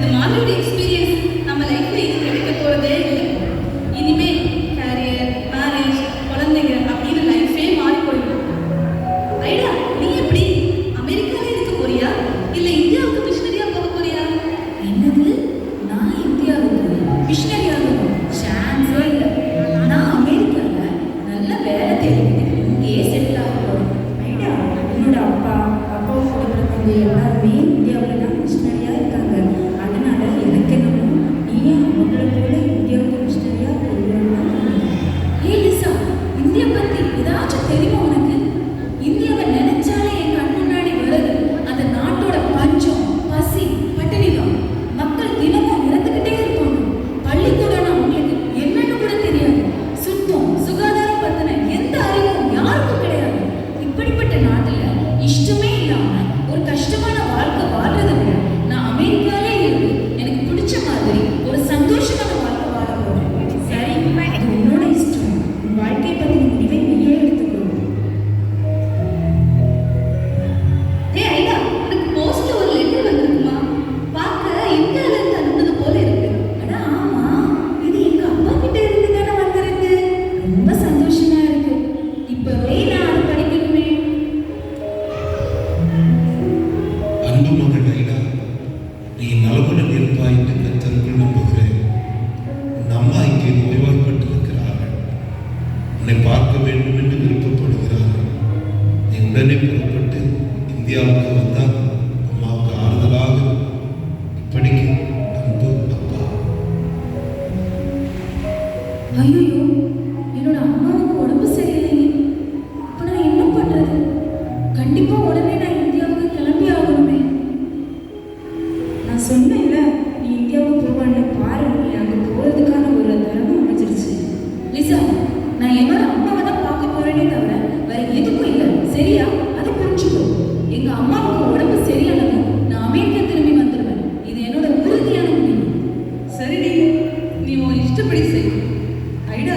இந்த மாதிரி ஒரு எக்ஸ்பீரியன்ஸ் நம்ம லைஃப்ல இது கிடைக்க போறதே இல்லை. இனிமே கேரியர் மேரேஜ் குழந்தைங்க அப்படின்னு லைஃபே மாறி போயிடும். ஐடா நீ எப்படி? அமெரிக்கால இருக்க போறியா? இல்ல இந்தியாவுக்கு மிஷனரியா போக போறியா? என்னது? நான் இந்தியாவுக்கு மிஷினரி ஆகணும் சான்ஸே இல்லை. நான் அமெரிக்காவில் நல்ல வேலை தேடிட்டு இங்கேயே செட்டில் ஆக போகிறேன் ஐடா என்னோட அப்பா அப்பாவை எல்லாருமே இந்தியாவில் ಬೆಳಿಗ್ಗೆ நீ இருப்பாய் என்று கத்தர்கள் நம்புகிறேன். அம்மா இங்கே நோய்வாய்ப்பட்டிருக்கிறார்கள். உன்னை பார்க்க வேண்டும் என்று விருப்பப்படுகிறார்கள். நீ உடனே புறப்பட்டு இந்தியாவுக்கு வந்தால் அம்மாவுக்கு ஆறுதலாக இப்படிக்கு அன்பு அப்பா. ஐயோ என்னோட அம்மாவுக்கு உடம்பு சரியில்லையே. இப்போ நான் என்ன பண்றது? கண்டிப்பா உடனே நான் சரியா? அதை புரிஞ்சுக்கோ. எங்க அம்மாவுக்கு உடம்பு சரியானது நான் அமெரிக்கா திரும்பி வந்துடுவேன் இது என்னோட உறுதியான முடிவு. சரிடி நீ உன் இஷ்டப்படி செய். ஐடா.